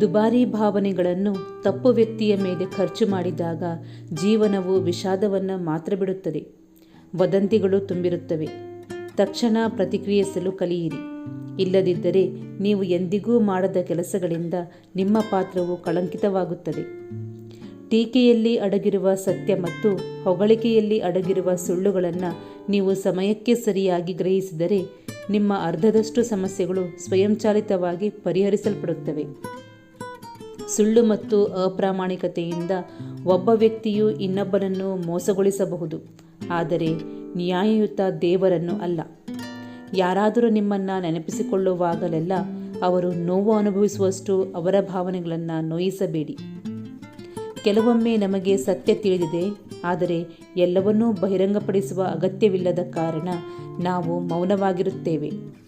ದುಬಾರಿ ಭಾವನೆಗಳನ್ನು ತಪ್ಪು ವ್ಯಕ್ತಿಯ ಮೇಲೆ ಖರ್ಚು ಮಾಡಿದಾಗ ಜೀವನವು ವಿಷಾದವನ್ನು ಮಾತ್ರ ಬಿಡುತ್ತದೆ. ವದಂತಿಗಳು ತುಂಬಿರುತ್ತವೆ. ತಕ್ಷಣ ಪ್ರತಿಕ್ರಿಯಿಸಲು ಕಲಿಯಿರಿ. ಇಲ್ಲದಿದ್ದರೆ ನೀವು ಎಂದಿಗೂ ಮಾಡದ ಕೆಲಸಗಳಿಂದ ನಿಮ್ಮ ಪಾತ್ರವು ಕಳಂಕಿತವಾಗುತ್ತದೆ. ಟೀಕೆಯಲ್ಲಿ ಅಡಗಿರುವ ಸತ್ಯ ಮತ್ತು ಹೊಗಳಿಕೆಯಲ್ಲಿ ಅಡಗಿರುವ ಸುಳ್ಳುಗಳನ್ನು ನೀವು ಸಮಯಕ್ಕೆ ಸರಿಯಾಗಿ ಗ್ರಹಿಸಿದರೆ ನಿಮ್ಮ ಅರ್ಧದಷ್ಟು ಸಮಸ್ಯೆಗಳು ಸ್ವಯಂಚಾಲಿತವಾಗಿ ಪರಿಹರಿಸಲ್ಪಡುತ್ತವೆ. ಸುಳ್ಳು ಮತ್ತು ಅಪ್ರಾಮಾಣಿಕತೆಯಿಂದ ಒಬ್ಬ ವ್ಯಕ್ತಿಯು ಇನ್ನೊಬ್ಬನನ್ನು ಮೋಸಗೊಳಿಸಬಹುದು. ಆದರೆ ನ್ಯಾಯಯುತ ದೇವರನ್ನು ಅಲ್ಲ. ಯಾರಾದರೂ ನಿಮ್ಮನ್ನು ನೆನಪಿಸಿಕೊಳ್ಳುವಾಗಲೆಲ್ಲ ಅವರು ನೋವು ಅನುಭವಿಸುವಷ್ಟು ಅವರ ಭಾವನೆಗಳನ್ನು ನೋಯಿಸಬೇಡಿ. ಕೆಲವೊಮ್ಮೆ ನಮಗೆ ಸತ್ಯ ತಿಳಿದಿದೆ, ಆದರೆ ಎಲ್ಲವನ್ನೂ ಬಹಿರಂಗಪಡಿಸುವ ಅಗತ್ಯವಿಲ್ಲದ ಕಾರಣ ನಾವು ಮೌನವಾಗಿರುತ್ತೇವೆ.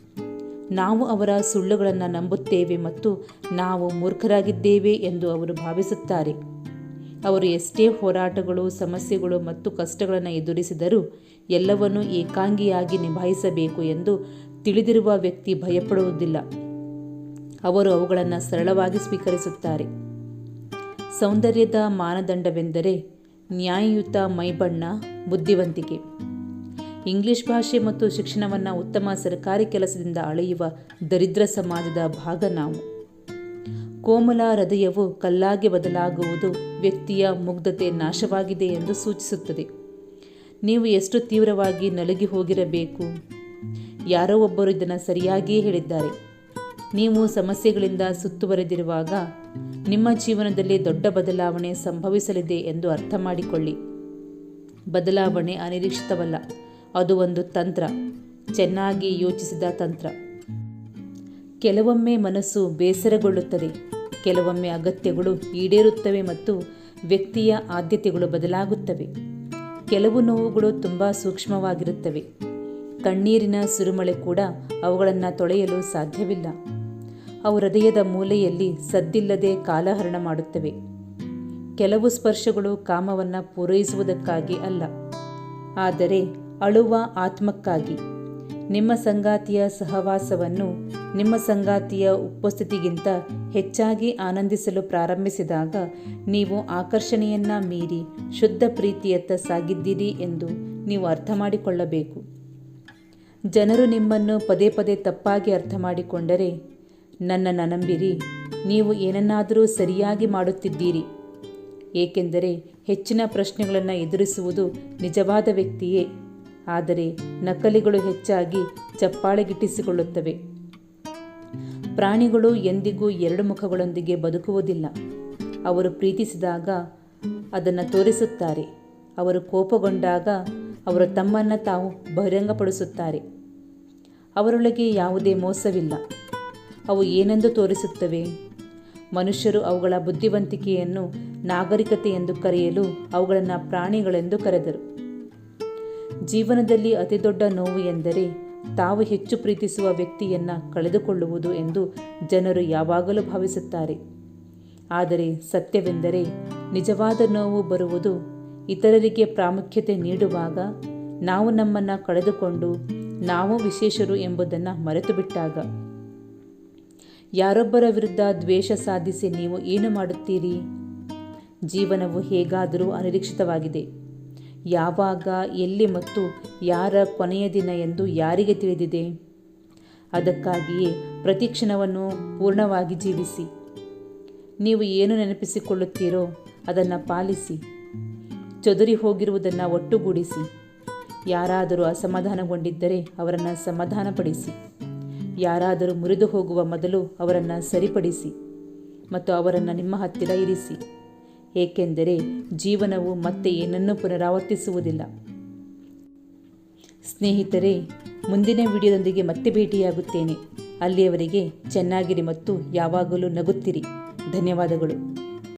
ನಾವು ಅವರ ಸುಳ್ಳುಗಳನ್ನು ನಂಬುತ್ತೇವೆ ಮತ್ತು ನಾವು ಮೂರ್ಖರಾಗಿದ್ದೇವೆ ಎಂದು ಅವರು ಭಾವಿಸುತ್ತಾರೆ. ಅವರು ಎಷ್ಟೇ ಹೋರಾಟಗಳು, ಸಮಸ್ಯೆಗಳು ಮತ್ತು ಕಷ್ಟಗಳನ್ನು ಎದುರಿಸಿದರೂ ಎಲ್ಲವನ್ನೂ ಏಕಾಂಗಿಯಾಗಿ ನಿಭಾಯಿಸಬೇಕು ಎಂದು ತಿಳಿದಿರುವ ವ್ಯಕ್ತಿ ಭಯಪಡುವುದಿಲ್ಲ. ಅವರು ಅವುಗಳನ್ನು ಸರಳವಾಗಿ ಸ್ವೀಕರಿಸುತ್ತಾರೆ. ಸೌಂದರ್ಯದ ಮಾನದಂಡವೆಂದರೆ ನ್ಯಾಯಯುತ ಮೈಬಣ್ಣ, ಬುದ್ಧಿವಂತಿಕೆ. ಇಂಗ್ಲಿಷ್ ಭಾಷೆ ಮತ್ತು ಶಿಕ್ಷಣವನ್ನು ಉತ್ತಮ ಸರ್ಕಾರಿ ಕೆಲಸದಿಂದ ಅಳೆಯುವ ದರಿದ್ರ ಸಮಾಜದ ಭಾಗ ನಾವು. ಕೋಮಲ ಹೃದಯವು ಕಲ್ಲಾಗಿ ಬದಲಾಗುವುದು, ವ್ಯಕ್ತಿಯ ಮುಗ್ಧತೆ ನಾಶವಾಗಿದೆ ಎಂದು ಸೂಚಿಸುತ್ತದೆ. ನೀವು ಎಷ್ಟು ತೀವ್ರವಾಗಿ ನಲುಗಿ ಹೋಗಿರಬೇಕು? ಯಾರೋ ಒಬ್ಬರು ಇದನ್ನು ಸರಿಯಾಗಿಯೇ ಹೇಳಿದ್ದಾರೆ. ನೀವು ಸಮಸ್ಯೆಗಳಿಂದ ಸುತ್ತುವರೆದಿರುವಾಗ ನಿಮ್ಮ ಜೀವನದಲ್ಲಿ ದೊಡ್ಡ ಬದಲಾವಣೆ ಸಂಭವಿಸಲಿದೆ ಎಂದು ಅರ್ಥ ಮಾಡಿಕೊಳ್ಳಿ. ಬದಲಾವಣೆ ಅನಿರೀಕ್ಷಿತವಲ್ಲ. ಅದು ಒಂದು ತಂತ್ರ. ಚೆನ್ನಾಗಿ ಯೋಚಿಸಿದ ತಂತ್ರ. ಕೆಲವೊಮ್ಮೆ ಮನಸ್ಸು ಬೇಸರಗೊಳ್ಳುತ್ತದೆ. ಕೆಲವೊಮ್ಮೆ ಅಗತ್ಯಗಳು ಈಡೇರುತ್ತವೆ ಮತ್ತು ವ್ಯಕ್ತಿಯ ಆದ್ಯತೆಗಳು ಬದಲಾಗುತ್ತವೆ. ಕೆಲವು ನೋವುಗಳು ತುಂಬ ಸೂಕ್ಷ್ಮವಾಗಿರುತ್ತವೆ. ಕಣ್ಣೀರಿನ ಸುರುಮಳೆ ಕೂಡ ಅವುಗಳನ್ನು ತೊಳೆಯಲು ಸಾಧ್ಯವಿಲ್ಲ. ಅವು ಹೃದಯದ ಮೂಲೆಯಲ್ಲಿ ಸದ್ದಿಲ್ಲದೆ ಕಾಲಹರಣ ಮಾಡುತ್ತವೆ. ಕೆಲವು ಸ್ಪರ್ಶಗಳು ಕಾಮವನ್ನು ಪೂರೈಸುವುದಕ್ಕಾಗಿ ಅಲ್ಲ. ಆದರೆ ಅಳುವ ಆತ್ಮಕ್ಕಾಗಿ. ನಿಮ್ಮ ಸಂಗಾತಿಯ ಸಹವಾಸವನ್ನು ನಿಮ್ಮ ಸಂಗಾತಿಯ ಉಪಸ್ಥಿತಿಗಿಂತ ಹೆಚ್ಚಾಗಿ ಆನಂದಿಸಲು ಪ್ರಾರಂಭಿಸಿದಾಗ ನೀವು ಆಕರ್ಷಣೆಯನ್ನ ಮೀರಿ ಶುದ್ಧ ಪ್ರೀತಿಯತ್ತ ಸಾಗಿದ್ದೀರಿ ಎಂದು ನೀವು ಅರ್ಥ ಮಾಡಿಕೊಳ್ಳಬೇಕು. ಜನರು ನಿಮ್ಮನ್ನು ಪದೇ ಪದೇ ತಪ್ಪಾಗಿ ಅರ್ಥ ಮಾಡಿಕೊಂಡರೆ ನನ್ನನ್ನು ನಂಬಿರಿ ನೀವು ಏನನ್ನಾದರೂ ಸರಿಯಾಗಿ ಮಾಡುತ್ತಿದ್ದೀರಿ. ಏಕೆಂದರೆ ಹೆಚ್ಚಿನ ಪ್ರಶ್ನೆಗಳನ್ನು ಎದುರಿಸುವುದು ನಿಜವಾದ ವ್ಯಕ್ತಿಯೇ. ಆದರೆ ನಕಲಿಗಳು ಹೆಚ್ಚಾಗಿ ಚಪ್ಪಾಳೆಗಿಟ್ಟಿಸಿಕೊಳ್ಳುತ್ತವೆ. ಪ್ರಾಣಿಗಳು ಎಂದಿಗೂ ಎರಡು ಮುಖಗಳೊಂದಿಗೆ ಬದುಕುವುದಿಲ್ಲ. ಅವರು ಪ್ರೀತಿಸಿದಾಗ ಅದನ್ನು ತೋರಿಸುತ್ತಾರೆ. ಅವರು ಕೋಪಗೊಂಡಾಗ ಅವರು ತಮ್ಮನ್ನು ತಾವು ಬಹಿರಂಗಪಡಿಸುತ್ತಾರೆ. ಅವರೊಳಗೆ ಯಾವುದೇ ಮೋಸವಿಲ್ಲ. ಅವು ಏನೆಂದು ತೋರಿಸುತ್ತವೆ? ಮನುಷ್ಯರು ಅವುಗಳ ಬುದ್ಧಿವಂತಿಕೆಯನ್ನು ನಾಗರಿಕತೆ ಎಂದು ಕರೆಯಲು ಅವುಗಳನ್ನು ಪ್ರಾಣಿಗಳೆಂದು ಕರೆದರು. ಜೀವನದಲ್ಲಿ ಅತಿದೊಡ್ಡ ನೋವು ಎಂದರೆ ತಾವು ಹೆಚ್ಚು ಪ್ರೀತಿಸುವ ವ್ಯಕ್ತಿಯನ್ನು ಕಳೆದುಕೊಳ್ಳುವುದು ಎಂದು ಜನರು ಯಾವಾಗಲೂ ಭಾವಿಸುತ್ತಾರೆ. ಆದರೆ ಸತ್ಯವೆಂದರೆ ನಿಜವಾದ ನೋವು ಬರುವುದು ಇತರರಿಗೆ ಪ್ರಾಮುಖ್ಯತೆ ನೀಡುವಾಗ ನಾವು ನಮ್ಮನ್ನು ಕಳೆದುಕೊಂಡು ನಾವು ವಿಶೇಷರು ಎಂಬುದನ್ನು ಮರೆತು ಬಿಟ್ಟಾಗ ಯಾರೊಬ್ಬರ ವಿರುದ್ಧ ದ್ವೇಷ ಸಾಧಿಸಿ ನೀವು ಏನು ಮಾಡುತ್ತೀರಿ? ಜೀವನವು ಹೇಗಾದರೂ ಅನಿರೀಕ್ಷಿತವಾಗಿದೆ. ಯಾವಾಗ, ಎಲ್ಲಿ ಮತ್ತು ಯಾರ ಕೊನೆಯ ದಿನ ಎಂದು ಯಾರಿಗೆ ತಿಳಿದಿದೆ? ಅದಕ್ಕಾಗಿಯೇ ಪ್ರತಿ ಕ್ಷಣವನ್ನು ಪೂರ್ಣವಾಗಿ ಜೀವಿಸಿ. ನೀವು ಏನು ನೆನಪಿಸಿಕೊಳ್ಳುತ್ತೀರೋ ಅದನ್ನು ಪಾಲಿಸಿ. ಚದುರಿ ಹೋಗಿರುವುದನ್ನು ಒಟ್ಟುಗೂಡಿಸಿ. ಯಾರಾದರೂ ಅಸಮಾಧಾನಗೊಂಡಿದ್ದರೆ ಅವರನ್ನು ಸಮಾಧಾನಪಡಿಸಿ. ಯಾರಾದರೂ ಮುರಿದು ಹೋಗುವ ಮೊದಲು ಅವರನ್ನು ಸರಿಪಡಿಸಿ ಮತ್ತು ಅವರನ್ನು ನಿಮ್ಮ ಹತ್ತಿರ ಇರಿಸಿ. ಏಕೆಂದರೆ ಜೀವನವು ಮತ್ತೆ ಏನನ್ನೂ ಪುನರಾವರ್ತಿಸುವುದಿಲ್ಲ. ಸ್ನೇಹಿತರೆ, ಮುಂದಿನ ವಿಡಿಯೋದೊಂದಿಗೆ ಮತ್ತೆ ಭೇಟಿಯಾಗುತ್ತೇನೆ. ಅಲ್ಲಿಯವರೆಗೆ ಚೆನ್ನಾಗಿರಿ ಮತ್ತು ಯಾವಾಗಲೂ ನಗುತ್ತಿರಿ. ಧನ್ಯವಾದಗಳು.